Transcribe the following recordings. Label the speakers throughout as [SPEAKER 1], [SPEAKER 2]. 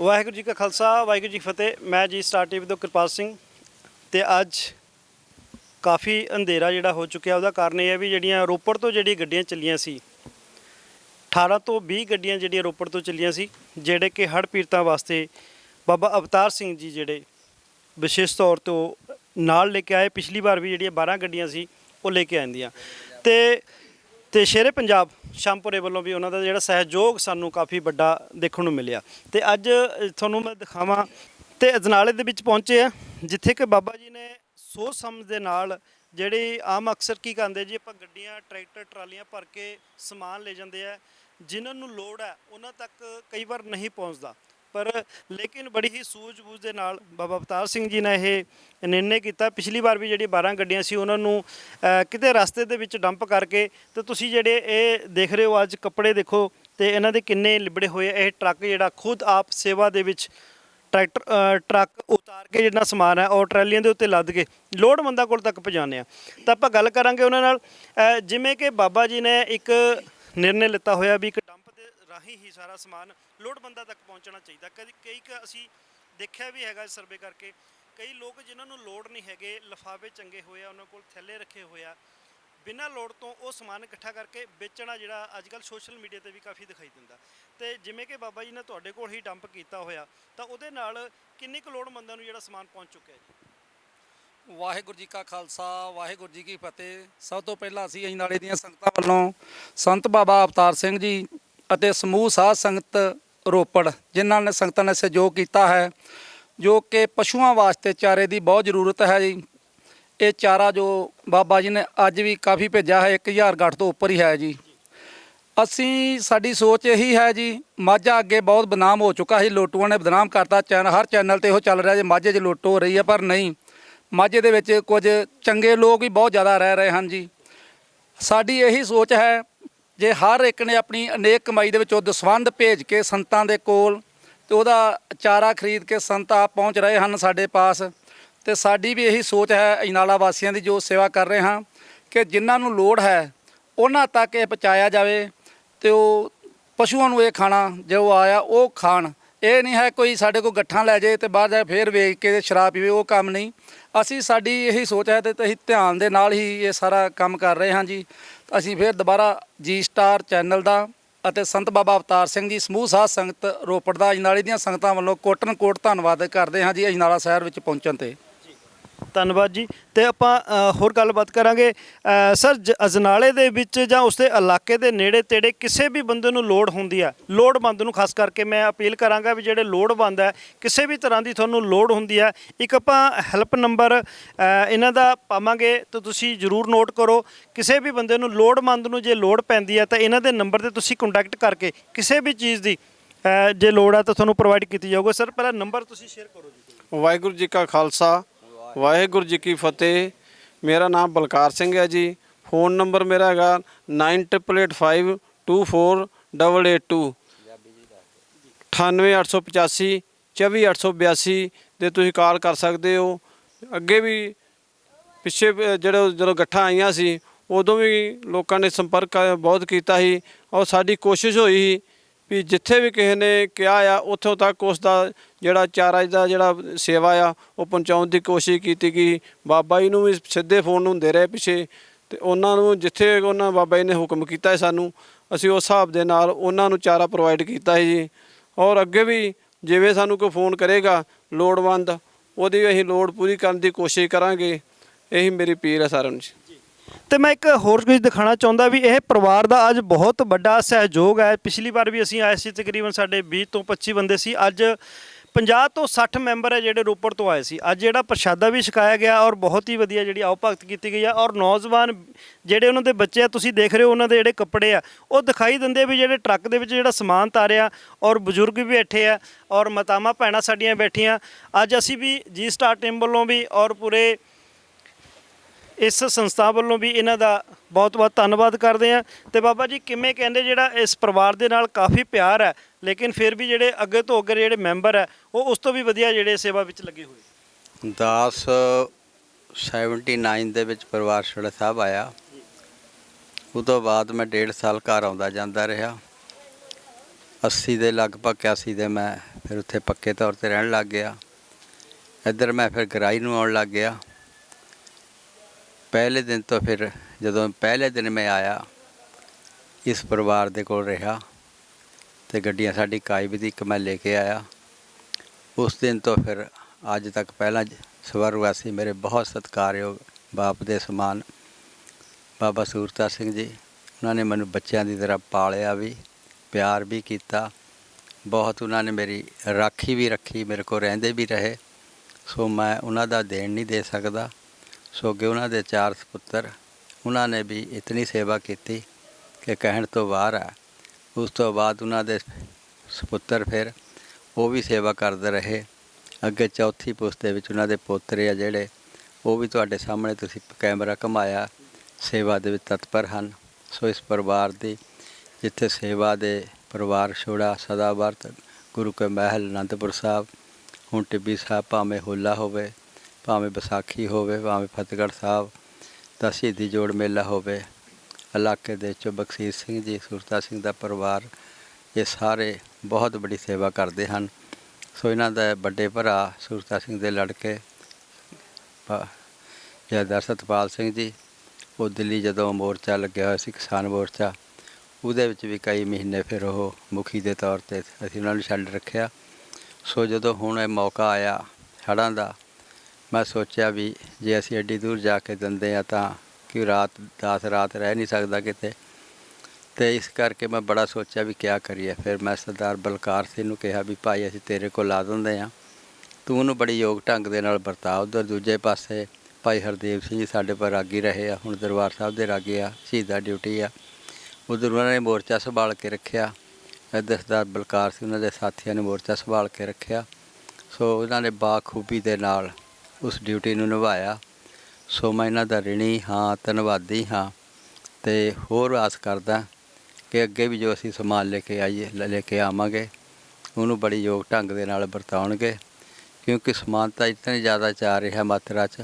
[SPEAKER 1] ਵਾਹਿਗੁਰੂ ਜੀ ਕਾ ਖਾਲਸਾ, ਵਾਹਿਗੁਰੂ ਜੀ ਕੀ ਫਤਿਹ। ਮੈਂ ਜੀ ਸਟਾਰ ਟੀਵੀ ਤੋਂ ਕਿਰਪਾਲ ਸਿੰਘ ਤੇ ਅੱਜ ਕਾਫੀ ਅੰਧੇਰਾ ਜਿਹੜਾ ਹੋ ਚੁੱਕਿਆ, ਉਹਦਾ ਕਾਰਨ ਇਹ ਹੈ ਵੀ ਜਿਹੜੀਆਂ ਰੋਪੜ ਤੋਂ ਜਿਹੜੀ ਗੱਡੀਆਂ ਚੱਲੀਆਂ ਸੀ 18 ਤੋਂ 20 ਗੱਡੀਆਂ ਜਿਹੜੀਆਂ ਰੋਪੜ ਤੋਂ ਚੱਲੀਆਂ ਸੀ, ਜਿਹੜੇ ਕਿ ਹੜ੍ਹ ਪੀੜਤਾਂ ਵਾਸਤੇ ਬਾਬਾ ਅਵਤਾਰ ਸਿੰਘ ਜੀ ਜਿਹੜੇ ਵਿਸ਼ੇਸ਼ ਤੌਰ ਤੋਂ ਨਾਲ ਲੈ ਕੇ ਆਏ, ਪਿਛਲੀ ਵਾਰ ਵੀ ਜਿਹੜੀਆਂ 12 ਗੱਡੀਆਂ ਸੀ, ਉਹ ਲੈ ਕੇ ਆਂਦੀਆਂ ਤੇ ਤੇ ਸ਼ੇਰੇ ਪੰਜਾਬ, ਸ਼ਾਮਪੁਰੇ ਵੱਲੋਂ ਵੀ ਉਹਨਾਂ ਦਾ ਜਿਹੜਾ ਸਹਿਯੋਗ ਸਾਨੂੰ ਕਾਫੀ ਵੱਡਾ ਦੇਖਣ ਨੂੰ ਮਿਲਿਆ। ਤੇ ਅੱਜ ਤੁਹਾਨੂੰ ਮੈਂ ਦਿਖਾਵਾਂ ਤੇ ਅਜਨਾਲੇ ਦੇ ਵਿੱਚ ਪਹੁੰਚੇ ਆ, ਜਿੱਥੇ ਕਿ ਬਾਬਾ ਜੀ ਨੇ ਸੋਚ ਸਮਝ ਦੇ ਨਾਲ ਜਿਹੜੀ ਆਮ ਅਕਸਰ ਕੀ ਕਰਦੇ ਜੀ, ਆਪਾਂ ਗੱਡੀਆਂ, ਟਰੈਕਟਰ, ਟਰਾਲੀਆਂ ਭਰ ਕੇ ਸਮਾਨ ਲੈ ਜਾਂਦੇ ਆ, ਜਿਨ੍ਹਾਂ ਨੂੰ ਲੋੜ ਹੈ, ਉਹਨਾਂ ਤੱਕ ਕਈ ਵਾਰ ਨਹੀਂ ਪਹੁੰਚਦਾ। ਪਰ ਲੇਕਿਨ ਬੜੀ ਹੀ ਸੂਝ-ਬੂਝ ਦੇ ਨਾਲ ਬਾਬਾ ਅਵਤਾਰ ਸਿੰਘ ਜੀ ਨੇ ਇਹ ਨਿਰਣੇ ਕੀਤਾ ਪਿਛਲੀ ਵਾਰ ਵੀ ਜਿਹੜੀ 12 ਗੱਡੀਆਂ ਸੀ ਉਹਨਾਂ ਨੂੰ ਅ, ਕਿਤੇ ਰਸਤੇ ਦੇ ਵਿੱਚ ਡੰਪ ਕਰਕੇ ਤੇ ਤੁਸੀਂ ਜਿਹੜੇ ਇਹ ਦੇਖ ਰਹੇ ਹੋ ਅੱਜ ਕੱਪੜੇ ਦੇਖੋ ਤੇ ਇਹਨਾਂ ਦੇ ਕਿੰਨੇ ਲਿਬੜੇ ਹੋਏ ਆ। ਇਹ ਟਰੱਕ ਜਿਹੜਾ ਖੁਦ ਆਪ ਸੇਵਾ ਦੇ ਵਿੱਚ ਟਰੈਕਟਰ ਅ, ਟਰੱਕ ਉਤਾਰ ਕੇ ਜਿਹੜਾ ਸਮਾਨ ਹੈ ਉਹ ਟਰਾਲੀਆਂ ਦੇ ਉੱਤੇ ਲੱਦ ਕੇ ਲੋੜਵੰਦਾਂ ਕੋਲ ਤੱਕ ਪਹੁੰਚਾਉਂਦੇ ਆ ਤਾਂ ਆਪਾਂ ਗੱਲ ਕਰਾਂਗੇ ਉਹਨਾਂ ਨਾਲ ਅ, ਜਿਵੇਂ ਕਿ ਬਾਬਾ ਜੀ ਨੇ ਇੱਕ ਨਿਰਣੇ ਲਿੱਤਾ ਹੋਇਆ ਵੀ ਇੱਕ ਡੰਪ ਰਾਹੀਂ ਹੀ ਸਾਰਾ ਸਮਾਨ ਲੋੜਵੰਦਾਂ ਤੱਕ ਪਹੁੰਚਣਾ ਚਾਹੀਦਾ। ਕਦੀ ਕਈ ਅਸੀਂ ਦੇਖਿਆ ਵੀ ਹੈਗਾ ਸਰਵੇ ਕਰਕੇ, ਕਈ ਲੋਕ ਜਿਨ੍ਹਾਂ ਨੂੰ ਲੋੜ ਨਹੀਂ ਹੈਗੇ, ਲਿਫਾਫੇ ਚੰਗੇ ਹੋਏ ਆ, ਉਹਨਾਂ ਕੋਲ ਥੈਲੇ ਰੱਖੇ ਹੋਏ ਆ, ਬਿਨਾਂ ਲੋੜ ਤੋਂ ਉਹ ਸਮਾਨ ਇਕੱਠਾ ਕਰਕੇ ਵੇਚਣਾ ਜਿਹੜਾ ਅੱਜ ਕੱਲ ਸੋਸ਼ਲ ਮੀਡੀਆ ਤੇ ਵੀ ਕਾਫੀ ਦਿਖਾਈ ਦਿੰਦਾ। ਤੇ ਜਿਵੇਂ ਕਿ ਬਾਬਾ ਜੀ ਨੇ ਤੁਹਾਡੇ ਕੋਲ ਹੀ ਡੰਪ ਕੀਤਾ ਹੋਇਆ, ਤਾਂ ਉਹਦੇ ਨਾਲ ਕਿੰਨੇ ਕੁ ਲੋੜਮੰਦਾਂ ਨੂੰ ਜਿਹੜਾ ਸਮਾਨ ਪਹੁੰਚ ਚੁੱਕਿਆ ਜੀ?
[SPEAKER 2] ਵਾਹਿਗੁਰੂ ਜੀ ਕਾ ਖਾਲਸਾ, ਵਾਹਿਗੁਰੂ ਜੀ ਕੀ ਫਤਿਹ। ਸਭ ਤੋਂ ਪਹਿਲਾਂ ਅਸੀਂ ਅਜਨਾਲੇ ਦੀਆਂ ਸੰਗਤਾਂ ਵੱਲੋਂ ਸੰਤ ਬਾਬਾ ਅਵਤਾਰ ਸਿੰਘ ਜੀ ਅਤੇ ਸਮੂਹ ਸਾਧ ਸੰਗਤ ਰੋਪੜ, ਜਿਨ੍ਹਾਂ ਨੇ ਸੰਗਤਾਂ ਨੇ ਸਹਿਯੋਗ ਕੀਤਾ ਹੈ, ਜੋ ਕਿ ਪਸ਼ੂਆਂ ਵਾਸਤੇ ਚਾਰੇ ਦੀ ਬਹੁਤ ਜ਼ਰੂਰਤ ਹੈ ਜੀ। ਇਹ ਚਾਰਾ ਜੋ ਬਾਬਾ ਜੀ ਨੇ ਅੱਜ ਵੀ ਕਾਫੀ ਭੇਜਿਆ ਹੈ 1000 ਗੱਠ ਤੋਂ ਉੱਪਰ ਹੀ ਹੈ ਜੀ। ਅਸੀਂ, ਸਾਡੀ ਸੋਚ ਇਹੀ ਹੈ ਜੀ, ਮਾਝਾ ਅੱਗੇ ਬਹੁਤ ਬਦਨਾਮ ਹੋ ਚੁੱਕਾ ਸੀ, ਲੋਟੂਆਂ ਨੇ ਬਦਨਾਮ ਕਰਤਾ ਚੈਨਲ ਹਰ ਚੈਨਲ ਤੇ ਇਹੋ ਚੱਲ ਰਿਹਾ ਜੀ, ਮਾਝੇ 'ਚ ਲੁੱਟ ਹੋ ਰਹੀ ਹੈ, ਪਰ ਨਹੀਂ। ਮਾਝੇ ਦੇ ਵਿੱਚ ਕੁਝ ਚੰਗੇ ਲੋਕ ਵੀ ਬਹੁਤ ਜ਼ਿਆਦਾ ਰਹਿ ਰਹੇ ਹਨ ਜੀ। ਸਾਡੀ ਇਹੀ ਸੋਚ ਹੈ ਜੇ ਹਰ ਇੱਕ ਨੇ ਆਪਣੀ ਅਨੇਕ ਕਮਾਈ ਦੇ ਵਿੱਚੋਂ ਦਸਵੰਧ ਭੇਜ ਕੇ ਸੰਤਾਂ ਦੇ ਕੋਲ ਤੇ ਉਹਦਾ ਚਾਰਾ ਖਰੀਦ ਕੇ ਸੰਤ ਆਪ ਪਹੁੰਚ ਰਹੇ ਹਨ ਸਾਡੇ ਪਾਸ, ਤੇ ਸਾਡੀ ਵੀ ਇਹੀ ਸੋਚ ਹੈ ਇਨਾਲਾ ਵਾਸੀਆਂ ਦੀ ਜੋ ਸੇਵਾ ਕਰ ਰਹੇ ਹਾਂ, ਕਿ ਜਿਨ੍ਹਾਂ ਨੂੰ ਲੋੜ ਹੈ, ਉਹਨਾਂ ਤੱਕ ਇਹ ਪਹੁੰਚਾਇਆ ਜਾਵੇ ਤੇ ਉਹ ਪਸ਼ੂਆਂ ਨੂੰ ਇਹ ਖਾਣਾ ਜੋ ਆਇਆ ਉਹ ਖਾਣ। ਇਹ ਨਹੀਂ ਹੈ ਕੋਈ ਸਾਡੇ ਕੋਲ ਗੱਠਾਂ ਲੈ ਜਾਏ ਤੇ ਬਾਹਰ ਜਾ ਕੇ ਫੇਰ ਵੇਚ ਕੇ ਸ਼ਰਾਬ ਪੀਵੇ, ਉਹ ਕੰਮ ਨਹੀਂ। ਅਸੀਂ ਸਾਡੀ ਇਹੀ ਸੋਚ ਹੈ ਤੇ ਅਸੀਂ ਧਿਆਨ ਦੇ ਨਾਲ ਹੀ ਇਹ ਸਾਰਾ ਕੰਮ ਕਰ ਰਹੇ ਹਾਂ ਜੀ। ਅਸੀਂ ਫਿਰ ਦੁਬਾਰਾ ਜੀ ਸਟਾਰ ਚੈਨਲ ਦਾ ਅਤੇ ਸੰਤ ਬਾਬਾ ਅਵਤਾਰ ਸਿੰਘ ਜੀ ਸਮੂਹ ਸਾਧ ਸੰਗਤ ਰੋਪੜ ਦਾ ਅਜਨਾਲੇ ਦੀਆਂ ਸੰਗਤਾਂ ਵੱਲੋਂ ਕੋਟਨ ਕੋਟ ਧੰਨਵਾਦ ਕਰਦੇ ਹਾਂ ਜੀ ਅਜਨਾਲਾ ਸ਼ਹਿਰ ਵਿੱਚ ਪਹੁੰਚਣ ਤੇ।
[SPEAKER 1] ਧੰਨਵਾਦ ਜੀ। ਤੇ ਆਪਾਂ ਅ, ਹੋਰ ਗੱਲਬਾਤ ਕਰਾਂਗੇ। ਅ, ਸਰ ਜ- ਅਜਨਾਲੇ ਦੇ ਵਿੱਚ ਜਾਂ ਉਸਦੇ ਇਲਾਕੇ ਦੇ ਨੇੜੇ ਤੇੜੇ ਕਿਸੇ ਵੀ ਬੰਦੇ ਨੂੰ ਲੋੜ ਹੁੰਦੀ ਹੈ ਲੋੜਵੰਦ ਨੂੰ ਖਾਸ ਕਰਕੇ ਮੈਂ ਅਪੀਲ ਕਰਾਂਗਾ ਵੀ ਜਿਹੜੇ ਲੋੜਵੰਦ ਹੈ ਕਿਸੇ ਵੀ ਤਰ੍ਹਾਂ ਦੀ ਤੁਹਾਨੂੰ ਲੋੜ ਹੁੰਦੀ ਹੈ ਇੱਕ ਆਪਾਂ ਹੈਲਪ ਨੰਬਰ ਇਹਨਾਂ ਦਾ ਪਾਵਾਂਗੇ। ਤਾਂ ਤੁਸੀਂ ਜਰੂਰ ਨੋਟ ਕਰੋ ਕਿਸੇ ਵੀ ਬੰਦੇ ਨੂੰ ਲੋੜਵੰਦ ਨੂੰ ਜੇ ਲੋੜ ਪੈਂਦੀ ਹੈ ਤਾਂ ਇਹਨਾਂ ਦੇ ਨੰਬਰ ਤੇ ਤੁਸੀਂ ਕੰਟੈਕਟ ਕਰਕੇ ਕਿਸੇ ਵੀ ਚੀਜ਼ ਦੀ ਅ, ਜੇ ਲੋੜ ਹੈ ਤਾਂ ਤੁਹਾਨੂੰ ਪ੍ਰੋਵਾਈਡ ਕੀਤੀ ਜਾਊਗਾ। ਸਰ ਪਹਿਲਾਂ ਨੰਬਰ ਤੁਸੀਂ ਸ਼ੇਅਰ ਕਰੋ ਜੀ।
[SPEAKER 3] ਵਾਹਿਗੁਰੂ ਜੀ ਕਾ ਖਾਲਸਾ ਵਾਹਿਗੁਰੂ ਜੀ ਕੀ ਫਤਿਹ। ਮੇਰਾ ਨਾਮ ਬਲਕਾਰ ਸਿੰਘ ਹੈ ਜੀ। ਫੋਨ ਨੰਬਰ ਮੇਰਾ ਹੈਗਾ 9885248882 98885 24882 'ਤੇ ਤੁਸੀਂ ਕਾਲ ਕਰ ਸਕਦੇ ਹੋ। ਅੱਗੇ ਵੀ ਪਿੱਛੇ ਜਿਹੜਾ ਜਦੋਂ ਗੱਠਾਂ ਆਈਆਂ ਸੀ, ਉਦੋਂ ਵੀ ਲੋਕਾਂ ਨੇ ਸੰਪਰਕ ਬਹੁਤ ਕੀਤਾ ਸੀ। ਔਰ ਸਾਡੀ ਕੋਸ਼ਿਸ਼ ਹੋਈ ਸੀ ਵੀ ਜਿੱਥੇ ਵੀ ਕਿਸੇ ਨੇ ਕਿਹਾ ਆ, ਉੱਥੋਂ ਤੱਕ ਉਸ ਦਾ ਜਿਹੜਾ ਚਾਰਾ ਦਾ ਜਿਹੜਾ ਸੇਵਾ ਆ, ਉਹ ਪਹੁੰਚਾਉਣ ਦੀ ਕੋਸ਼ਿਸ਼ ਕੀਤੀ ਗਈ। ਬਾਬਾ ਜੀ ਨੂੰ ਵੀ ਸਿੱਧੇ ਫੋਨ ਹੁੰਦੇ ਰਹੇ ਪਿੱਛੇ ਤੇ ਉਹਨਾਂ ਨੂੰ ਜਿੱਥੇ ਉਹਨਾਂ ਬਾਬਾ ਜੀ ਨੇ ਹੁਕਮ ਕੀਤਾ ਹੈ ਸਾਨੂੰ, ਅਸੀਂ ਉਸ ਹਿਸਾਬ ਦੇ ਨਾਲ ਉਹਨਾਂ ਨੂੰ ਚਾਰਾ ਪ੍ਰੋਵਾਈਡ ਕੀਤਾ ਹੈ ਜੀ। ਔਰ ਅੱਗੇ ਵੀ ਜਿਵੇਂ ਸਾਨੂੰ ਕੋਈ ਫੋਨ ਕਰੇਗਾ, ਲੋੜਵੰਦ, ਉਹਦੀ ਅਸੀਂ ਲੋੜ ਪੂਰੀ ਕਰਨ ਦੀ ਕੋਸ਼ਿਸ਼ ਕਰਾਂਗੇ। ਇਹੀ ਮੇਰੀ ਅਪੀਲ ਹੈ ਸਾਰਿਆਂ ਨੂੰ
[SPEAKER 1] ਤੇ ਮੈਂ ਇੱਕ ਹੋਰ ਕੁਝ ਦਿਖਾਣਾ ਚਾਹੁੰਦਾ ਵੀ ਇਹ ਪਰਿਵਾਰ ਦਾ ਅੱਜ ਬਹੁਤ ਵੱਡਾ ਸਹਿਯੋਗ ਹੈ। ਪਿਛਲੀ ਵਾਰ ਵੀ ਅਸੀਂ ਆਏ ਸੀ ਤਕਰੀਬਨ ਸਾਡੇ 20 ਤੋਂ 25 ਬੰਦੇ ਸੀ। ਅੱਜ 50 ਤੋਂ 60 ਮੈਂਬਰ ਹੈ ਜਿਹੜੇ ਰੋਪੜ ਤੋਂ ਆਏ ਸੀ। ਅੱਜ ਜਿਹੜਾ ਪ੍ਰਸ਼ਾਦਾ ਵੀ ਛਕਾਇਆ ਗਿਆ ਔਰ ਬਹੁਤ ਹੀ ਵਧੀਆ ਜਿਹੜੀ ਆਓ ਭਗਤ ਕੀਤੀ ਗਈ ਆ ਔਰ ਨੌਜਵਾਨ ਜਿਹੜੇ ਉਹਨਾਂ ਦੇ ਬੱਚੇ ਆ, ਤੁਸੀਂ ਦੇਖ ਰਹੇ ਹੋ ਉਹਨਾਂ ਦੇ ਜਿਹੜੇ ਕੱਪੜੇ ਆ, ਉਹ ਦਿਖਾਈ ਦਿੰਦੇ ਵੀ ਜਿਹੜੇ ਟਰੱਕ ਦੇ ਵਿੱਚ ਜਿਹੜਾ ਸਮਾਨ ਤਾਰਿਆ ਔਰ ਬਜ਼ੁਰਗ ਵੀ ਬੈਠੇ ਆ ਔਰ ਮਾਤਾਵਾਂ, ਭੈਣਾਂ ਸਾਡੀਆਂ ਬੈਠੀਆਂ। ਅੱਜ ਅਸੀਂ ਵੀ ਜੀ ਸਟਾਰ ਟੀਮ ਵੱਲੋਂ ਵੀ ਔਰ ਪੂਰੇ ਇਸ ਸੰਸਥਾ ਵੱਲੋਂ ਵੀ ਇਹਨਾਂ ਦਾ ਬਹੁਤ-ਬਹੁਤ ਧੰਨਵਾਦ ਕਰਦੇ ਆ ਤੇ ਬਾਬਾ ਜੀ ਕਿਵੇਂ ਕਹਿੰਦੇ ਜਿਹੜਾ ਇਸ ਪਰਿਵਾਰ ਦੇ ਨਾਲ ਕਾਫੀ ਪਿਆਰ ਹੈ, ਲੇਕਿਨ ਫਿਰ ਵੀ ਜਿਹੜੇ ਅੱਗੇ ਤੋਂ ਅੱਗੇ ਜਿਹੜੇ ਮੈਂਬਰ ਹੈ, ਉਹ ਉਸ ਤੋਂ ਵੀ ਵਧੀਆ ਜਿਹੜੇ ਸੇਵਾ ਵਿੱਚ ਲੱਗੇ ਹੋਏ।
[SPEAKER 4] 10 79 ਦੇ ਵਿੱਚ ਪਰਿਵਾਰ ਛੜਾ ਸਾਹਿਬ ਆਇਆ। ਉਹ ਤੋਂ ਬਾਅਦ ਮੈਂ ਡੇਢ ਸਾਲ ਘਰ ਆਉਂਦਾ ਜਾਂਦਾ ਰਿਹਾ। 80 ਦੇ ਲਗਭਗ 81 ਦੇ ਮੈਂ ਫਿਰ ਉੱਥੇ ਪੱਕੇ ਤੌਰ ਤੇ ਰਹਿਣ ਲੱਗ ਗਿਆ। ਇੱਧਰ ਮੈਂ ਫਿਰ ਗਰਾਈ ਨੂੰ ਆਉਣ ਲੱਗ ਗਿਆ। ਪਹਿਲੇ ਦਿਨ ਤੋਂ ਫਿਰ ਜਦੋਂ ਪਹਿਲੇ ਦਿਨ ਮੈਂ ਆਇਆ, ਇਸ ਪਰਿਵਾਰ ਦੇ ਕੋਲ ਰਿਹਾ ਤੇ ਗੱਡੀਆਂ ਸਾਡੀ ਕਾਇਬ ਦੀ ਇੱਕ ਮੈਂ ਲੈ ਕੇ ਆਇਆ। ਉਸ ਦਿਨ ਤੋਂ ਫਿਰ ਅੱਜ ਤੱਕ ਪਹਿਲਾਂ ਸਵਰਵਾਸੀ ਮੇਰੇ ਬਹੁਤ ਸਤਿਕਾਰਯੋਗ ਬਾਪ ਦੇ ਸਮਾਨ। ਬਾਬਾ ਸੂਰਤਾ ਸਿੰਘ ਜੀ, ਉਹਨਾਂ ਨੇ ਮੈਨੂੰ ਬੱਚਿਆਂ ਦੀ ਤਰ੍ਹਾਂ ਪਾਲਿਆ ਵੀ, ਪਿਆਰ ਵੀ ਕੀਤਾ। ਬਹੁਤ ਉਹਨਾਂ ਨੇ ਮੇਰੀ ਰਾਖੀ ਵੀ ਰੱਖੀ, ਮੇਰੇ ਕੋਲ ਰਹਿੰਦੇ ਵੀ ਰਹੇ। ਸੋ ਮੈਂ ਉਹਨਾਂ ਦਾ ਦੇਣ ਨਹੀਂ ਦੇ ਸਕਦਾ। ਸੋ ਅੱਗੇ ਉਹਨਾਂ ਦੇ ਚਾਰ ਸੁਪੁੱਤਰ, ਉਹਨਾਂ ਨੇ ਵੀ ਇਤਨੀ ਸੇਵਾ ਕੀਤੀ ਕਿ ਕਹਿਣ ਤੋਂ ਬਾਹਰ ਆ। ਉਸ ਤੋਂ ਬਾਅਦ ਉਹਨਾਂ ਦੇ ਸੁਪੁੱਤਰ ਫਿਰ ਉਹ ਵੀ ਸੇਵਾ ਕਰਦੇ ਰਹੇ। ਅੱਗੇ ਚੌਥੀ ਪੁਸਤ ਦੇ ਵਿੱਚ ਉਹਨਾਂ ਦੇ ਪੋਤਰੇ ਆ ਜਿਹੜੇ, ਉਹ ਵੀ ਤੁਹਾਡੇ ਸਾਹਮਣੇ ਤੁਸੀਂ ਕੈਮਰਾ ਘਮਾਇਆ, ਸੇਵਾ ਦੇ ਵਿੱਚ ਤਤਪਰ ਹਨ। ਸੋ ਇਸ ਪਰਿਵਾਰ ਦੀ, ਜਿੱਥੇ ਸੇਵਾ ਦੇ ਪਰਿਵਾਰ ਛੋੜਾ ਸਦਾ ਵਰਤ ਗੁਰੂ ਕੇ ਮਹਿਲ, ਅਨੰਦਪੁਰ ਸਾਹਿਬ, ਹੁਣ ਟਿੱਬੀ ਸਾਹਿਬ ਭਾਵੇਂ ਹੋਲਾ ਹੋਵੇ ਭਾਵੇਂ ਵਿਸਾਖੀ ਹੋਵੇ, ਭਾਵੇਂ ਫਤਿਹਗੜ੍ਹ ਸਾਹਿਬ ਦਾ ਸ਼ਹੀਦੀ ਜੋੜ ਮੇਲਾ ਹੋਵੇ, ਇਲਾਕੇ ਦੇ ਵਿੱਚੋਂ ਬਖਸੀਰ ਸਿੰਘ ਜੀ, ਸੁਰਤਾ ਸਿੰਘ ਦਾ ਪਰਿਵਾਰ, ਇਹ ਸਾਰੇ ਬਹੁਤ ਵੱਡੀ ਸੇਵਾ ਕਰਦੇ ਹਨ। ਸੋ ਇਹਨਾਂ ਦਾ ਵੱਡੇ ਭਰਾ ਸੁਰਤਾ ਸਿੰਘ ਦੇ ਲੜਕੇ ਪ- ਜੈਦਰ ਸਤਪਾਲ ਸਿੰਘ ਜੀ, ਉਹ ਦਿੱਲੀ ਜਦੋਂ ਮੋਰਚਾ ਲੱਗਿਆ ਹੋਇਆ ਸੀ, ਕਿਸਾਨ ਮੋਰਚਾ, ਉਹਦੇ ਵਿੱਚ ਵੀ ਕਈ ਮਹੀਨੇ ਫਿਰ ਉਹ ਮੁਖੀ ਦੇ ਤੌਰ ਤੇ ਅਸੀਂ ਉਹਨਾਂ ਨੂੰ ਛੱਡ ਰੱਖਿਆ। ਸੋ ਜਦੋਂ ਹੁਣ ਇਹ ਮੌਕਾ ਆਇਆ ਹੜ੍ਹਾਂ ਦਾ ਮੈਂ ਸੋਚਿਆ ਵੀ ਜੇ ਅਸੀਂ ਐਡੀ ਦੂਰ ਜਾ ਕੇ ਦਿੰਦੇ ਆ ਤਾਂ ਕਿ ਰਾਤ 10 ਰਾਤ ਰਹਿ ਨਹੀਂ ਸਕਦਾ ਕਿਤੇ। ਤੇ ਇਸ ਕਰਕੇ ਮੈਂ ਬੜਾ ਸੋਚਿਆ ਵੀ ਕਿਆ ਕਰੀਏ। ਫਿਰ ਮੈਂ ਸਰਦਾਰ ਬਲਕਾਰ ਸਿੰਘ ਨੂੰ ਕਿਹਾ ਵੀ ਭਾਈ ਅਸੀਂ ਤੇਰੇ ਕੋਲ ਲਾ ਦਿੰਦੇ ਆ। ਤੂੰ ਉਹਨੂੰ ਬੜੀ ਯੋਗ ਢੰਗ ਦੇ ਨਾਲ ਵਰਤਾ। ਉਧਰ ਦੂਜੇ ਪਾਸੇ ਭਾਈ ਹਰਦੇਵ ਸਿੰਘ ਜੀ ਸਾਡੇ ਪਰ ਰਾਗੀ ਰਹੇ ਆ। ਹੁਣ ਦਰਬਾਰ ਸਾਹਿਬ ਦੇ ਰਾਗੇ ਆ, ਸ਼ਹੀਦਾ ਡਿਊਟੀ ਆ। ਉਧਰ ਉਹਨਾਂ ਨੇ ਮੋਰਚਾ ਸੰਭਾਲ ਕੇ ਰੱਖਿਆ। ਇੱਧਰ ਸਰਦਾਰ ਬਲਕਾਰ ਸਿੰਘ ਉਹਨਾਂ ਦੇ ਸਾਥੀਆਂ ਨੇ ਮੋਰਚਾ ਸੰਭਾਲ ਕੇ ਰੱਖਿਆ। ਸੋ ਉਹਨਾਂ ਨੇ ਬਾਖੂਬੀ ਦੇ ਨਾਲ ਉਸ ਡਿਊਟੀ ਨੂੰ ਨਿਭਾਇਆ। ਸੋ ਮੈਂ ਇਹਨਾਂ ਦਾ ਰਿਣੀ ਹਾਂ, ਧੰਨਵਾਦੀ ਹਾਂ ਤੇ ਹੋਰ ਆਸ ਕਰਦਾ ਕਿ ਅੱਗੇ ਵੀ ਜੋ ਅਸੀਂ ਸਮਾਨ ਲੈ ਕੇ ਆਈਏ, ਲੈ ਲੈ ਕੇ ਆਵਾਂਗੇ, ਉਹਨੂੰ ਬੜੀ ਯੋਗ ਢੰਗ ਦੇ ਨਾਲ ਵਰਤਾਉਣਗੇ। ਕਿਉਂਕਿ ਸਮਾਨਤਾ ਇਤਨੀ ਜ਼ਿਆਦਾ ਚਾਹ ਰਿਹਾ ਮਾਤਰਾ 'ਚ,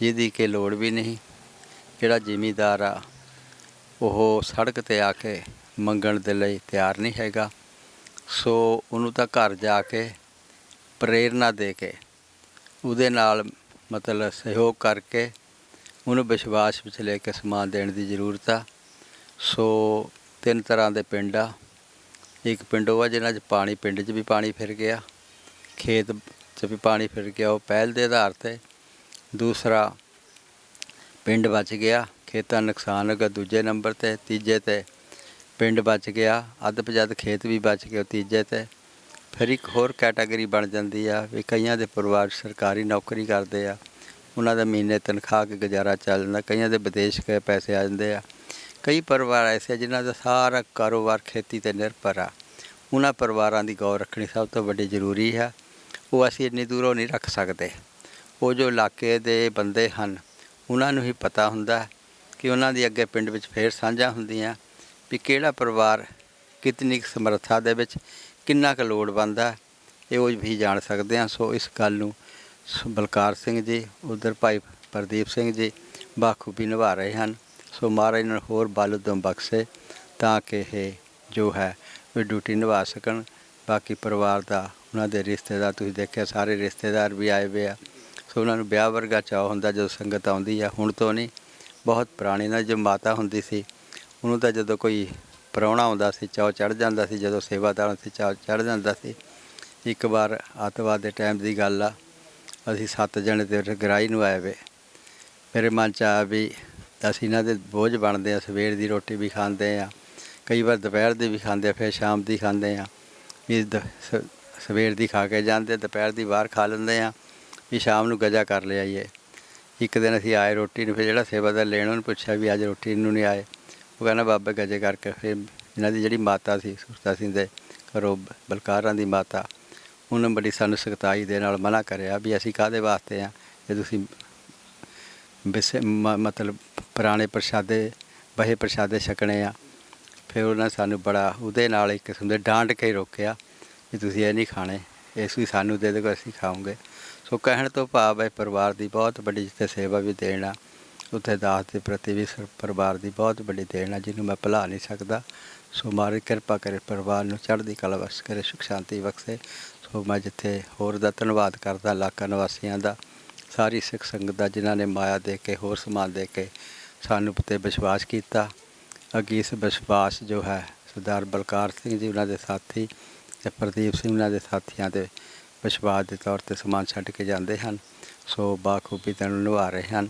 [SPEAKER 4] ਜਿਹਦੀ ਕਿ ਲੋੜ ਵੀ ਨਹੀਂ। ਜਿਹੜਾ ਜ਼ਿਮੀਦਾਰ ਆ, ਉਹ ਸੜਕ ਤੇ ਆ ਕੇ ਮੰਗਣ ਦੇ ਲਈ ਤਿਆਰ ਨਹੀਂ ਹੈਗਾ। ਸੋ ਉਹਨੂੰ ਤਾਂ ਘਰ ਜਾ ਕੇ ਪ੍ਰੇਰਣਾ ਦੇ ਕੇ ਉਹਦੇ ਨਾਲ ਮਤਲਬ ਸਹਿਯੋਗ ਕਰਕੇ ਉਹਨੂੰ ਵਿਸ਼ਵਾਸ ਵਿੱਚ ਲੈ ਕੇ ਸਮਾਨ ਦੇਣ ਦੀ ਜ਼ਰੂਰਤ ਆ। ਸੋ ਤਿੰਨ ਤਰ੍ਹਾਂ ਦੇ ਪਿੰਡ ਆ। ਇੱਕ ਪਿੰਡ ਉਹ ਆ ਜਿਹਨਾਂ 'ਚ ਪਾਣੀ, ਪਿੰਡ 'ਚ ਵੀ ਪਾਣੀ ਫਿਰ ਗਿਆ। ਖੇਤ 'ਚ ਵੀ ਪਾਣੀ ਫਿਰ ਗਿਆ ਉਹ ਪਹਿਲ ਦੇ ਆਧਾਰ ਤੇ। ਦੂਸਰਾ ਪਿੰਡ ਬਚ ਗਿਆ, ਖੇਤਾਂ ਨੁਕਸਾਨ ਹੋ ਗਿਆ ਦੂਜੇ ਨੰਬਰ ਤੇ, ਤੀਜੇ ਤੇ ਪਿੰਡ ਬਚ ਗਿਆ, ਅੱਧ ਪਜੱਧ ਖੇਤ ਵੀ ਬਚ ਗਿਆ ਉਹ ਤੀਜੇ ਤੇ। ਫਿਰ ਇੱਕ ਹੋਰ ਕੈਟਾਗਰੀ ਬਣ ਜਾਂਦੀ ਆ ਵੀ ਕਈਆਂ ਦੇ ਪਰਿਵਾਰ ਸਰਕਾਰੀ ਨੌਕਰੀ ਕਰਦੇ ਆ, ਉਹਨਾਂ ਦਾ ਮਹੀਨੇ ਤਨਖਾਹ ਕੇ ਗੁਜ਼ਾਰਾ ਚੱਲ ਜਾਂਦਾ, ਕਈਆਂ ਦੇ ਵਿਦੇਸ਼ ਗਏ ਪੈਸੇ ਆ ਜਾਂਦੇ ਆ। ਕਈ ਪਰਿਵਾਰ ਐਸੇ ਆ ਜਿਨ੍ਹਾਂ ਦਾ ਸਾਰਾ ਕਾਰੋਬਾਰ ਖੇਤੀ ਤੇ ਨਿਰਭਰ ਆ। ਉਹਨਾਂ ਪਰਿਵਾਰਾਂ ਦੀ ਗੌਰ ਰੱਖਣੀ ਸਭ ਤੋਂ ਵੱਡੀ ਜ਼ਰੂਰੀ ਹੈ ਉਹ ਅਸੀਂ ਇੰਨੀ ਦੂਰੋਂ ਨਹੀਂ ਰੱਖ ਸਕਦੇ। ਉਹ ਜੋ ਇਲਾਕੇ ਦੇ ਬੰਦੇ ਹਨ, ਉਹਨਾਂ ਨੂੰ ਹੀ ਪਤਾ ਹੁੰਦਾ ਕਿ ਉਹਨਾਂ ਦੀ ਅੱਗੇ ਪਿੰਡ ਵਿੱਚ ਫੇਰ ਸਾਂਝਾ ਹੁੰਦੀਆਂ ਵੀ ਕਿਹੜਾ ਪਰਿਵਾਰ ਕਿਤਨੀ ਕੁ ਸਮਰੱਥਾ ਦੇ ਵਿੱਚ ਕਿੰਨਾ ਕੁ ਲੋੜ ਬੰਦਾ ਇਹ ਉਹ ਵੀ ਜਾਣ ਸਕਦੇ ਹਾਂ। ਸੋ ਇਸ ਗੱਲ ਨੂੰ ਸ- ਬਲਕਾਰ ਸਿੰਘ ਜੀ, ਉਧਰ ਭਾਈ ਪ੍ਰਦੀਪ ਸਿੰਘ ਜੀ, ਬਾਖੂਬੀ ਨਿਭਾ ਰਹੇ ਹਨ। ਸੋ ਮਹਾਰਾਜ ਨੂੰ ਹੋਰ ਬਲ ਉਦਮ ਬਖਸ਼ੇ ਤਾਂ ਕਿ ਇਹ ਜੋ ਹੈ ਉਹ ਡਿਊਟੀ ਨਿਭਾ ਸਕਣ। ਬਾਕੀ ਪਰਿਵਾਰ ਦਾ, ਉਹਨਾਂ ਦੇ ਰਿਸ਼ਤੇਦਾਰ, ਤੁਸੀਂ ਦੇਖਿਆ ਸਾਰੇ ਰਿਸ਼ਤੇਦਾਰ ਵੀ ਆਏ ਹੋਏ ਆ। ਸੋ ਉਹਨਾਂ ਨੂੰ ਵਿਆਹ ਵਰਗਾ ਚਾਅ ਹੁੰਦਾ ਜਦੋਂ ਸੰਗਤ ਆਉਂਦੀ ਆ। ਹੁਣ ਤੋਂ ਨਹੀਂ, ਬਹੁਤ ਪੁਰਾਣੀ ਨਾਲ ਜੋ ਮਾਤਾ ਹੁੰਦੀ ਸੀ, ਉਹਨੂੰ ਤਾਂ ਜਦੋਂ ਕੋਈ ਪ੍ਰਾਹੁਣਾ ਆਉਂਦਾ ਸੀ, ਚਾਅ ਚੜ ਜਾਂਦਾ ਸੀ, ਜਦੋਂ ਸੇਵਾਦਾਰ ਸੀ, ਚਾਅ ਚੜ ਜਾਂਦਾ ਸੀ। ਇੱਕ ਵਾਰ ਆਤਵਾਦ ਦੇ ਟਾਈਮ ਦੀ ਗੱਲ ਆ, ਅਸੀਂ ਸੱਤ ਜਣੇ ਤੇ ਗਰਾਈ ਨੂੰ ਆਏ ਵੇ। ਮੇਰੇ ਮਨ ਚ ਆ ਵੀ ਅਸੀਂ ਇਹਨਾਂ ਦੇ ਬੋਝ ਬਣਦੇ ਆ, ਸਵੇਰ ਦੀ ਰੋਟੀ ਵੀ ਖਾਂਦੇ ਆ, ਕਈ ਵਾਰ ਦੁਪਹਿਰ ਦੀ ਵੀ ਖਾਂਦੇ ਆ, ਫਿਰ ਸ਼ਾਮ ਦੀ ਖਾਂਦੇ ਆ। ਵੀ ਦ- ਸਵੇਰ ਦੀ ਖਾ ਕੇ ਜਾਂਦੇ, ਦੁਪਹਿਰ ਦੀ ਬਾਹਰ ਖਾ ਲੈਂਦੇ ਆ, ਵੀ ਸ਼ਾਮ ਨੂੰ ਗਜਾ ਕਰ ਲਿਆਈਏ। ਇੱਕ ਦਿਨ ਅਸੀਂ ਆਏ ਰੋਟੀ ਨੂੰ, ਫਿਰ ਜਿਹੜਾ ਸੇਵਾਦਾਰ ਲੈਣ ਉਹਨੂੰ ਪੁੱਛਿਆ ਵੀ ਅੱਜ ਰੋਟੀ ਨੂੰ ਨਹੀਂ ਆਏ। ਉਹ ਕਹਿੰਦਾ ਬਾਬੇ ਗਜੇ ਕਰਕੇ ਫਿਰ ਇਹਨਾਂ ਦੀ ਜਿਹੜੀ ਮਾਤਾ ਸੀ, ਸੁਰਤਾ ਸਿੰਘ ਦੇ ਘਰੋਂ ਬਲਕਾਰਾਂ ਦੀ ਮਾਤਾ, ਉਹਨੇ ਬੜੀ ਸਾਨੂੰ ਸਖਤਾਈ ਦੇ ਨਾਲ ਮਨਾ ਕਰਿਆ ਵੀ ਅਸੀਂ ਕਾਦੇ ਵਾਸਤੇ ਆ? ਜੇ ਤੁਸੀਂ ਵਿਸੇ ਮਤਲਬ ਪੁਰਾਣੇ ਪ੍ਰਸ਼ਾਦੇ, ਬਹੇ ਪ੍ਰਸ਼ਾਦੇ ਛਕਣੇ ਆ, ਫਿਰ ਉਹਨਾਂ ਸਾਨੂੰ ਬੜਾ ਉਹਦੇ ਨਾਲ ਇੱਕ ਕਿਸਮ ਦੇ ਡਾਂਟ ਕੇ ਰੋਕਿਆ ਵੀ ਤੁਸੀਂ ਇਹ ਨਹੀਂ ਖਾਣੇ, ਇਸ ਵੀ ਸਾਨੂੰ ਦੇ ਦੇ ਅਸੀਂ ਖਾਵਾਂਗੇ। ਸੋ ਕਹਿਣ ਤੋਂ ਭਾਵ ਹੈ ਪਰਿਵਾਰ ਦੀ ਬਹੁਤ ਵੱਡੀ ਜਿੱਥੇ ਸੇਵਾ ਵੀ ਦੇਣਾ ਉੱਥੇ ਦਾਸ ਦੇ ਪ੍ਰਤੀ ਵੀ ਸ- ਪਰਿਵਾਰ ਦੀ ਬਹੁਤ ਵੱਡੀ ਦੇਣ ਹੈ ਜਿਹਨੂੰ ਮੈਂ ਭੁਲਾ ਨਹੀਂ ਸਕਦਾ। ਸੋ ਮਾਰੀ ਕਿਰਪਾ ਕਰੇ ਪਰਿਵਾਰ ਨੂੰ ਚੜ੍ਹਦੀ ਕਲਾ ਬਖਸ਼ ਕਰੇ, ਸੁਖ ਸ਼ਾਂਤੀ ਬਖਸ਼ੇ। ਸੋ ਮੈਂ ਜਿੱਥੇ ਹੋਰ ਦਾ ਧੰਨਵਾਦ ਕਰਦਾ ਇਲਾਕਾ ਨਿਵਾਸੀਆਂ ਦਾ, ਸਾਰੀ ਸਿੱਖ ਸੰਗਤ ਦਾ, ਜਿਨ੍ਹਾਂ ਨੇ ਮਾਇਆ ਦੇ ਕੇ, ਹੋਰ ਸਮਾਨ ਦੇ ਕੇ ਸਾਨੂੰ ਤੇ ਵਿਸ਼ਵਾਸ ਕੀਤਾ। ਅੱਗੇ ਇਸ ਵਿਸ਼ਵਾਸ ਜੋ ਹੈ, ਸਰਦਾਰ ਬਲਕਾਰ ਸਿੰਘ ਜੀ ਉਹਨਾਂ ਦੇ ਸਾਥੀ ਤੇ ਪ੍ਰਦੀਪ ਸਿੰਘ ਉਹਨਾਂ ਦੇ ਸਾਥੀਆਂ ਦੇ ਵਿਸ਼ਵਾਸ ਦੇ ਤੌਰ ਤੇ ਸਮਾਨ ਛੱਡ ਕੇ ਜਾਂਦੇ ਹਨ। ਸੋ ਬਾਖੂਬੀ ਤੈਨੂੰ ਨਿਭਾ ਰਹੇ ਹਨ।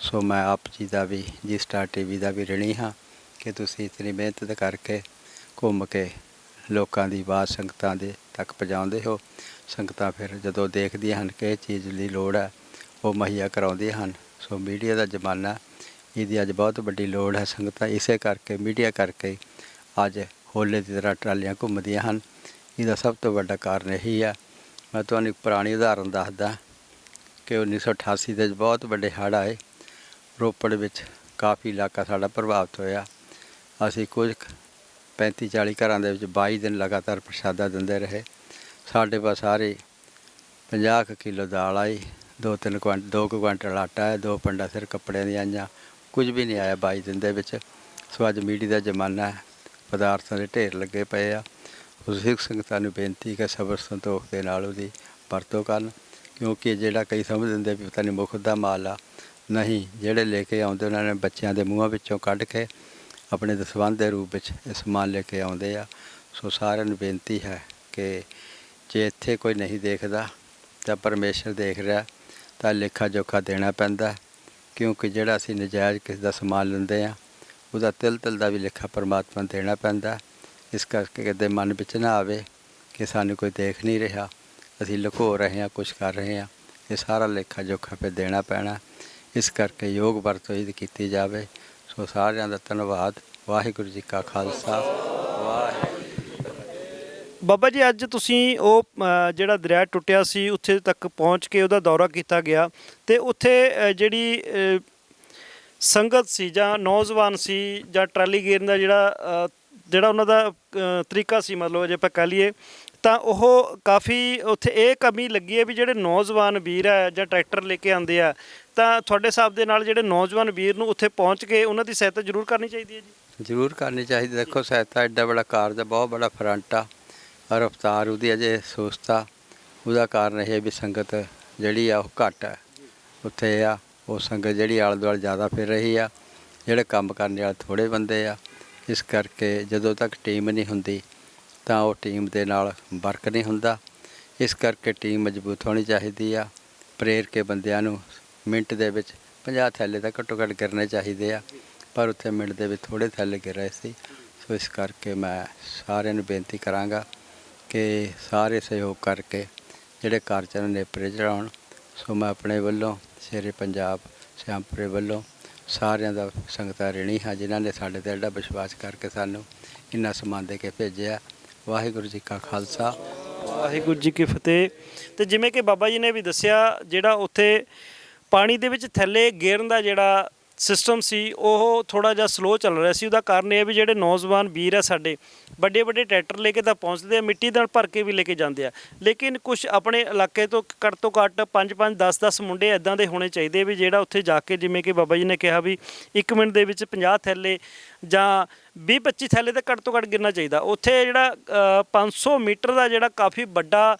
[SPEAKER 4] ਸੋ ਮੈਂ ਆਪ ਜੀ ਦਾ ਵੀ, ਜੀ ਸਟਾਰ ਟੀਵੀ ਦਾ ਵੀ ਰਣੀ ਹਾਂ ਕਿ ਤੁਸੀਂ ਇਤਨੀ ਮਿਹਨਤ ਕਰਕੇ ਘੁੰਮ ਕੇ ਲੋਕਾਂ ਦੀ ਆਵਾਜ਼ ਸੰਗਤਾਂ ਦੇ ਤੱਕ ਪਹੁੰਚਾਉਂਦੇ ਹੋ। ਸੰਗਤਾਂ ਫਿਰ ਜਦੋਂ ਦੇਖਦੀਆਂ ਹਨ ਕਿ ਇਹ ਚੀਜ਼ ਦੀ ਲੋੜ ਹੈ, ਉਹ ਮੁਹੱਈਆ ਕਰਾਉਂਦੀਆਂ ਹਨ। ਸੋ ਮੀਡੀਆ ਦਾ ਜ਼ਮਾਨਾ, ਇਹਦੀ ਅੱਜ ਬਹੁਤ ਵੱਡੀ ਲੋੜ ਹੈ। ਸੰਗਤਾਂ ਇਸੇ ਕਰਕੇ, ਮੀਡੀਆ ਕਰਕੇ ਅੱਜ ਹੋਲੇ ਦੀ ਤਰ੍ਹਾਂ ਟਰਾਲੀਆਂ ਘੁੰਮਦੀਆਂ ਹਨ। ਇਹਦਾ ਸਭ ਤੋਂ ਵੱਡਾ ਕਾਰਨ ਇਹੀ ਆ ਮੈਂ ਤੁਹਾਨੂੰ ਇੱਕ ਪੁਰਾਣੀ ਉਦਾਹਰਨ ਦੱਸਦਾ ਕਿ 1988 ਦੇ ਬਹੁਤ ਵੱਡੇ ਹੜ੍ਹ ਆਏ। ਰੋਪੜ ਵਿੱਚ ਕਾਫੀ ਇਲਾਕਾ ਸਾਡਾ ਪ੍ਰਭਾਵਿਤ ਹੋਇਆ। ਅਸੀਂ ਕੁਝ 35 40 ਘਰਾਂ ਦੇ ਵਿੱਚ 22 ਦਿਨ ਲਗਾਤਾਰ ਪ੍ਰਸ਼ਾਦਾ ਦਿੰਦੇ ਰਹੇ। ਸਾਡੇ ਪਾਸ ਸਾਰੇ 50 ਕਿਲੋ ਦਾਲ ਆਈ, ਦੋ ਤਿੰਨ ਕੁਆਂਟ ਦੋ ਕੁ ਕੁਆਂਟਲ ਆਟਾ ਹੈ, ਦੋ ਪੰਡਾ ਸਿਰ ਕੱਪੜਿਆਂ ਦੀਆਂ ਆਈਆਂ, ਕੁਝ ਵੀ ਨਹੀਂ ਆਇਆ 22 ਦਿਨ ਦੇ ਵਿੱਚ। ਸੋ ਅੱਜ ਮੀਡੀਆ ਦਾ ਜ਼ਮਾਨਾ ਹੈ, ਪਦਾਰਥਾਂ ਦੇ ਢੇਰ ਲੱਗੇ ਪਏ ਆ। ਉਸ ਸਿੱਖ ਸੰਗਤਾਂ ਨੂੰ ਬੇਨਤੀ ਕਿ ਸਬਰ ਸੰਤੋਖ ਦੇ ਨਾਲ ਉਹਦੀ ਵਰਤੋਂ ਕਰਨ, ਕਿਉਂਕਿ ਜਿਹੜਾ ਕਈ ਸਮਝ ਦਿੰਦੇ ਵੀ ਪਤਾ ਨਹੀਂ ਮੁੱਖ ਦਾ ਮਾਲ ਆ। ਨਹੀਂ, ਜਿਹੜੇ ਲੈ ਕੇ ਆਉਂਦੇ, ਉਹਨਾਂ ਨੇ ਬੱਚਿਆਂ ਦੇ ਮੂੰਹਾਂ ਵਿੱਚੋਂ ਕੱਢ ਕੇ ਆਪਣੇ ਦਸਵੰਧ ਦੇ ਰੂਪ ਵਿੱਚ ਇਹ ਸਮਾਨ ਲੈ ਕੇ ਆਉਂਦੇ ਆ। ਸੋ ਸਾਰਿਆਂ ਨੂੰ ਬੇਨਤੀ ਹੈ ਕਿ ਜੇ ਇੱਥੇ ਕੋਈ ਨਹੀਂ ਦੇਖਦਾ ਤਾਂ ਪਰਮੇਸ਼ਰ ਦੇਖ ਰਿਹਾ, ਤਾਂ ਲੇਖਾ ਜੋਖਾ ਦੇਣਾ ਪੈਂਦਾ ਕਿਉਂਕਿ ਜਿਹੜਾ ਅਸੀਂ ਨਜਾਇਜ਼ ਕਿਸੇ ਦਾ ਸਮਾਨ ਲੈਂਦੇ ਆ, ਉਹਦਾ ਤਿਲ ਤਿਲ ਦਾ ਵੀ ਲੇਖਾ ਪਰਮਾਤਮਾ ਦੇਣਾ ਪੈਂਦਾ ਇਸ ਕਰਕੇ ਕਦੇ ਮਨ ਵਿੱਚ ਨਾ ਆਵੇ ਕਿ ਸਾਨੂੰ ਕੋਈ ਦੇਖ ਨਹੀਂ ਰਿਹਾ। ਅਸੀਂ ਲੁਕੋ ਰਹੇ ਹਾਂ ਕੁਝ ਕਰ ਰਹੇ ਹਾਂ। ਇਹ ਸਾਰਾ ਲੇਖਾ ਜੋਖਾ ਫਿਰ ਦੇਣਾ ਪੈਣਾ ਇਸ ਕਰਕੇ ਯੋਗ ਵਰਤੋਂ ਹੀ ਕੀਤੀ ਜਾਵੇ। ਸੋ ਸਾਰਿਆਂ ਦਾ ਧੰਨਵਾਦ। ਵਾਹਿਗੁਰੂ ਜੀ ਕਾ ਖਾਲਸਾ। ਵਾਹਿਗੁਰੂ।
[SPEAKER 1] ਬਾਬਾ ਜੀ, ਅੱਜ ਤੁਸੀਂ ਉਹ ਜਿਹੜਾ ਦਰਿਆ ਟੁੱਟਿਆ ਸੀ, ਉੱਥੇ ਤੱਕ ਪਹੁੰਚ ਕੇ ਉਹਦਾ ਦੌਰਾ ਕੀਤਾ ਗਿਆ ਤੇ ਉੱਥੇ ਜਿਹੜੀ ਸੰਗਤ ਸੀ ਜਾਂ ਨੌਜਵਾਨ ਸੀ ਜਾਂ ਟਰਾਲੀ ਗੇਰਨ ਦਾ ਜਿਹੜਾ ਜਿਹੜਾ ਉਹਨਾਂ ਦਾ ਤਰੀਕਾ ਸੀ ਮਤਲਬ ਜੇ ਆਪਾਂ ਕਹਿ ਲਈਏ, ਤਾਂ ਉਹ ਕਾਫੀ ਉੱਥੇ ਇਹ ਕਮੀ ਲੱਗੀ ਹੈ ਵੀ ਜਿਹੜੇ ਨੌਜਵਾਨ ਵੀਰ ਹੈ ਜਾਂ ਟਰੈਕਟਰ ਲੈ ਕੇ ਆਉਂਦੇ ਆ ਤਾਂ ਤੁਹਾਡੇ ਹਿਸਾਬ ਦੇ ਨਾਲ ਜਿਹੜੇ ਨੌਜਵਾਨ ਵੀਰ ਨੂੰ ਉੱਥੇ ਪਹੁੰਚ ਕੇ ਉਹਨਾਂ ਦੀ ਸਹਾਇਤਾ ਜ਼ਰੂਰ ਕਰਨੀ ਚਾਹੀਦੀ ਹੈ ਜੀ?
[SPEAKER 4] ਜ਼ਰੂਰ ਕਰਨੀ ਚਾਹੀਦੀ। ਦੇਖੋ, ਸਹਾਇਤਾ ਐਡਾ ਬੜਾ ਕਾਰਜ ਆ, ਬਹੁਤ ਬੜਾ ਫਰੰਟ ਆ ਔਰ ਰਫਤਾਰ ਉਹਦੀ ਅਜੇ ਸੁਸਤਾ ਉਹਦਾ ਕਾਰਨ ਇਹ ਹੈ ਵੀ ਸੰਗਤ ਜਿਹੜੀ ਆ, ਉਹ ਘੱਟ ਹੈ ਉੱਥੇ ਆ, ਉਹ ਸੰਗਤ ਜਿਹੜੀ ਆਲੇ ਦੁਆਲੇ ਜ਼ਿਆਦਾ ਫਿਰ ਰਹੀ ਆ। ਜਿਹੜੇ ਕੰਮ ਕਰਨ ਵਾਲੇ ਥੋੜੇ ਬੰਦੇ ਆ। ਇਸ ਕਰਕੇ ਜਦੋਂ ਤੱਕ ਟੀਮ ਨਹੀਂ ਹੁੰਦੀ, ਤਾਂ ਉਹ ਟੀਮ ਦੇ ਨਾਲ ਵਰਕ ਨਹੀਂ ਹੁੰਦਾ। ਇਸ ਕਰਕੇ ਟੀਮ ਮਜ਼ਬੂਤ ਹੋਣੀ ਚਾਹੀਦੀ ਆ। ਪ੍ਰੇਰ ਕੇ ਬੰਦਿਆਂ ਨੂੰ ਮਿੰਟ ਦੇ ਵਿੱਚ 50 ਥੈਲੇ ਤਾਂ ਘੱਟੋ ਘੱਟ ਗਿਰਨੇ ਚਾਹੀਦੇ ਆ। ਪਰ ਉੱਥੇ ਮਿੰਟ ਦੇ ਵਿੱਚ ਥੋੜੇ ਥੈਲੇ ਗਿਰ ਰਹੇ ਸੀ। ਸੋ ਇਸ ਕਰਕੇ ਮੈਂ ਸਾਰਿਆਂ ਨੂੰ ਬੇਨਤੀ ਕਰਾਂਗਾ ਕਿ ਸਾਰੇ ਸਹਿਯੋਗ ਕਰਕੇ ਜਿਹੜੇ ਕਾਰਜਾਂ ਨੂੰ ਨੇਪਰੇ ਚੜਾਉਣ ਸੋ ਮੈਂ ਆਪਣੇ ਵੱਲੋਂ, ਸ਼ੇਰੇ ਪੰਜਾਬ, ਸਿਆਮਪੁਰੇ ਵੱਲੋਂ ਸਾਰਿਆਂ ਦਾ ਸੰਗਤਾਂ ਰਣੀ ਹਾਂ, ਜਿਨ੍ਹਾਂ ਨੇ ਸਾਡੇ ਤੇ ਐਡਾ ਵਿਸ਼ਵਾਸ ਕਰਕੇ ਸਾਨੂੰ ਇੰਨਾ ਸਮਾਨ ਦੇ ਕੇ ਭੇਜਿਆ। ਵਾਹਿਗੁਰੂ ਜੀ ਕਾ ਖਾਲਸਾ।
[SPEAKER 1] ਵਾਹਿਗੁਰੂ ਜੀ ਕੀ ਫਤਿਹ। ਤੇ ਜਿਵੇਂ ਕਿ ਬਾਬਾ ਜੀ ਨੇ ਵੀ ਦੱਸਿਆ, ਜਿਹੜਾ ਉੱਥੇ ਪਾਣੀ ਦੇ ਵਿੱਚ ਥੱਲੇ ਗੇਰਨ ਦਾ ਜਿਹੜਾ ਸਿਸਟਮ ਸੀ ਉਹ ਥੋੜਾ ਜਿਹਾ ਸਲੋ ਚੱਲ ਰਿਹਾ ਸੀ। ਉਹਦਾ ਕਾਰਨ ਇਹ ਹੈ ਵੀ ਜਿਹੜੇ ਨੌਜਵਾਨ ਵੀਰ ਆ ਸਾਡੇ ਵੱਡੇ ਵੱਡੇ ਟਰੈਕਟਰ ਲੈ ਕੇ ਤਾਂ ਪਹੁੰਚਦੇ ਆ ਮਿੱਟੀ ਨਾਲ ਭਰ ਕੇ ਵੀ ਲੈ ਕੇ ਜਾਂਦੇ ਆ। ਲੇਕਿਨ ਕੁਝ ਆਪਣੇ ਇਲਾਕੇ ਤੋਂ ਘੱਟ ਤੋਂ ਘੱਟ 5 5 10 10 ਮੁੰਡੇ ਐਦਾਂ ਦੇ ਹੋਣੇ ਚਾਹੀਦੇ ਵੀ ਜਿਹੜਾ ਉੱਥੇ ਜਾ ਕੇ ਜਿਵੇਂ ਕਿ ਬਾਬਾ ਜੀ ਨੇ ਕਿਹਾ ਵੀ 1 ਮਿੰਟ ਦੇ ਵਿੱਚ 50 ਥੈਲੇ ਜਾਂ 20 25 ਥੈਲੇ ਤਾਂ ਘੱਟ ਤੋਂ ਘੱਟ ਗਿਰਨਾ ਚਾਹੀਦਾ। ਉੱਥੇ ਜਿਹੜਾ ਅ, 500 ਮੀਟਰ ਦਾ ਜਿਹੜਾ ਕਾਫੀ ਵੱਡਾ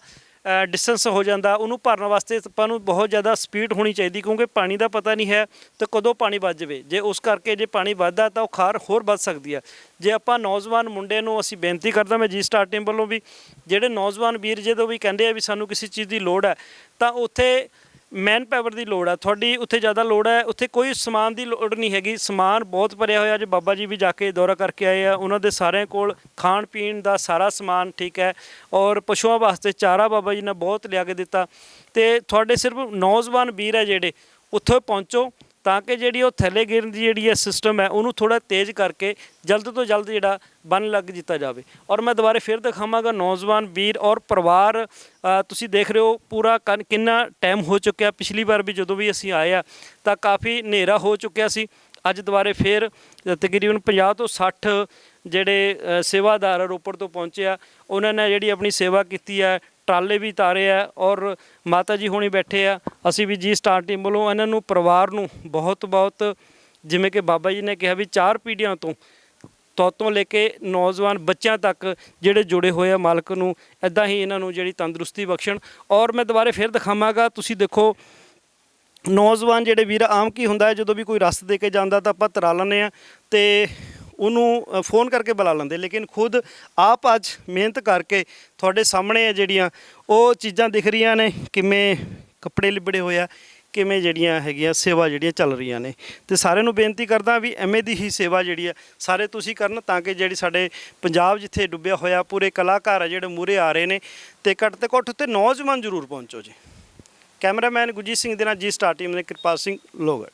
[SPEAKER 1] ਡਿਸਟੈਂਸ ਹੋ ਜਾਂਦਾ, ਉਹਨੂੰ ਭਰਨ ਵਾਸਤੇ ਆਪਾਂ ਨੂੰ ਬਹੁਤ ਜ਼ਿਆਦਾ ਸਪੀਡ ਹੋਣੀ ਚਾਹੀਦੀ, ਕਿਉਂਕਿ ਪਾਣੀ ਦਾ ਪਤਾ ਨਹੀਂ ਹੈ ਤੇ ਕਦੋਂ ਪਾਣੀ ਵੱਜ ਜਾਵੇ। ਜੇ ਉਸ ਕਰਕੇ ਜੇ ਪਾਣੀ ਵੱਧਦਾ ਤਾਂ ਉਹ ਖਾਰ ਹੋਰ ਵੱਧ ਸਕਦੀ ਹੈ। ਜੇ ਆਪਾਂ ਨੌਜਵਾਨ ਮੁੰਡੇ ਨੂੰ ਅਸੀਂ ਬੇਨਤੀ ਕਰਦਾ ਮੈਂ ਜੀ ਸਟਾਰ ਟੀਮ ਵੱਲੋਂ ਵੀ, ਜਿਹੜੇ ਨੌਜਵਾਨ ਵੀਰ ਜਦੋਂ ਵੀ ਕਹਿੰਦੇ ਆ ਵੀ ਸਾਨੂੰ ਕਿਸੇ ਚੀਜ਼ ਦੀ ਲੋੜ ਹੈ, ਤਾਂ ਉੱਥੇ ਮੈਨ ਪਾਵਰ ਦੀ ਲੋੜ ਹੈ ਤੁਹਾਡੀ ਉੱਥੇ ਜ਼ਿਆਦਾ ਲੋੜ ਹੈ, ਉੱਥੇ ਕੋਈ ਸਮਾਨ ਦੀ ਲੋੜ ਨਹੀਂ ਹੈਗੀ। ਸਮਾਨ ਬਹੁਤ ਭਰਿਆ ਹੋਇਆ ਜੇ ਬਾਬਾ ਜੀ ਵੀ ਜਾ ਕੇ ਦੌਰਾ ਕਰਕੇ ਆਏ ਆ। ਉਹਨਾਂ ਦੇ ਸਾਰਿਆਂ ਕੋਲ ਖਾਣ ਪੀਣ ਦਾ ਸਾਰਾ ਸਮਾਨ ਠੀਕ ਹੈ ਔਰ ਪਸ਼ੂਆਂ ਵਾਸਤੇ ਚਾਰਾ ਬਾਬਾ ਜੀ ਨੇ ਬਹੁਤ ਲਿਆ ਕੇ ਦਿੱਤਾ। ਤੇ ਤੁਹਾਡੇ ਸਿਰਫ ਨੌਜਵਾਨ ਵੀਰ ਹੈ ਜਿਹੜੇ, ਉੱਥੇ ਪਹੁੰਚੋ। ਤਾਂ ਕਿ ਜਿਹੜੀ ਉਹ ਥੱਲੇ ਗਿਰਨ ਦੀ ਜਿਹੜੀ ਹੈ ਸਿਸਟਮ ਹੈ, ਉਹਨੂੰ ਥੋੜਾ ਤੇਜ਼ ਕਰਕੇ ਜਲਦ ਤੋਂ ਜਲਦ ਜਿਹੜਾ ਬੰਨ ਲੱਗ ਦਿੱਤਾ ਜਾਵੇ। ਔਰ ਮੈਂ ਦੁਬਾਰੇ ਫਿਰ ਦਿਖਾਵਾਂਗਾ ਨੌਜਵਾਨ, ਵੀਰ ਔਰ ਪਰਿਵਾਰ। ਤੁਸੀਂ ਦੇਖ ਰਹੇ ਹੋ ਪੂਰਾ ਕਨ- ਕਿੰਨਾ ਟਾਈਮ ਹੋ ਚੁੱਕਿਆ। ਪਿਛਲੀ ਵਾਰ ਵੀ ਜਦੋਂ ਵੀ ਅਸੀਂ ਆਏ ਆ, ਤਾਂ ਕਾਫੀ ਹਨੇਰਾ ਹੋ ਚੁੱਕਿਆ ਸੀ। ਅੱਜ ਦੁਬਾਰੇ ਫਿਰ ਤਕਰੀਬਨ 50 ਤੋਂ 60 ਜਿਹੜੇ ਸੇਵਾਦਾਰ ਰੋਪੜ ਤੋਂ ਪਹੁੰਚੇ ਆ। ਉਹਨਾਂ ਨੇ ਜਿਹੜੀ ਆਪਣੀ ਸੇਵਾ ਕੀਤੀ ਹੈ ਟਰਾਲੇ ਵੀ ਤਾਰੇ ਆ ਔਰ ਮਾਤਾ ਜੀ ਹੁਣੀ ਬੈਠੇ ਆ। ਅਸੀਂ ਵੀ ਜੀ ਸਟਾਰ ਟੀਮ ਵੱਲੋਂ ਇਹਨਾਂ ਨੂੰ, ਪਰਿਵਾਰ ਨੂੰ ਬਹੁਤ ਬਹੁਤ ਜਿਵੇਂ ਕਿ ਬਾਬਾ ਜੀ ਨੇ ਕਿਹਾ ਵੀ ਚਾਰ ਪੀੜ੍ਹੀਆਂ ਤੋਂ ਤੋਂ ਤੋਂ ਲੈ ਕੇ ਨੌਜਵਾਨ ਬੱਚਿਆਂ ਤੱਕ ਜਿਹੜੇ ਜੁੜੇ ਹੋਏ ਆ ਮਾਲਕ ਨੂੰ ਐਦਾਂ ਹੀ ਇਹਨਾਂ ਨੂੰ ਜਿਹੜੀ ਤੰਦਰੁਸਤੀ ਬਖਸ਼ਣ। ਔਰ ਮੈਂ ਦੁਬਾਰੇ ਫਿਰ ਦਿਖਾਵਾਂਗਾ, ਤੁਸੀਂ ਦੇਖੋ, ਨੌਜਵਾਨ ਜਿਹੜੇ ਵੀਰ, ਆਮ ਕੀ ਹੁੰਦਾ ਹੈ, ਜਦੋਂ ਵੀ ਕੋਈ ਰਸ ਦੇ ਕੇ ਜਾਂਦਾ ਤਾਂ ਆਪਾਂ ਤਰਾ ਲੈਂਦੇ ਆ ਤੇ ਉਹਨੂੰ ਫੋਨ ਕਰਕੇ ਬੁਲਾ ਲੈਂਦੇ। ਲੇਕਿਨ ਖੁਦ ਆਪ ਅੱਜ ਮਿਹਨਤ ਕਰਕੇ ਤੁਹਾਡੇ ਸਾਹਮਣੇ ਆ ਜਿਹੜੀਆਂ ਉਹ ਚੀਜ਼ਾਂ ਦਿਖ ਰਹੀਆਂ ਨੇ, ਕਿਵੇਂ ਕੱਪੜੇ ਲਿਬੜੇ ਹੋਏ ਆ, ਕਿਵੇਂ ਜਿਹੜੀਆਂ ਹੈਗੀਆਂ ਸੇਵਾ ਜਿਹੜੀਆਂ ਚੱਲ ਰਹੀਆਂ ਨੇ। ਤੇ ਸਾਰਿਆਂ ਨੂੰ ਬੇਨਤੀ ਕਰਦਾ ਵੀ ਐਵੇਂ ਦੀ ਹੀ ਸੇਵਾ ਜਿਹੜੀ ਆ, ਸਾਰੇ ਤੁਸੀਂ ਕਰਨ ਤਾਂ ਕਿ ਜਿਹੜੀ ਸਾਡੇ ਪੰਜਾਬ ਜਿੱਥੇ ਡੁੱਬਿਆ ਹੋਇਆ, ਪੂਰੇ ਕਲਾਕਾਰ ਆ ਜਿਹੜੇ ਮੂਰੇ ਆ ਰਹੇ ਨੇ, ਤੇ ਘੱਟ ਤੇ ਘੱਟ ਉੱਤੇ ਨੌਜਵਾਨ ਜ਼ਰੂਰ ਪਹੁੰਚੋ ਜੀ। ਕੈਮਰਾਮੈਨ ਗੁਜੀਤ ਸਿੰਘ ਦੇ ਨਾਲ ਜੀ ਸਟਾਰ ਟੀਮ ਨੇ ਕਿਰਪਾਲ ਸਿੰਘ ਲੋਗੜ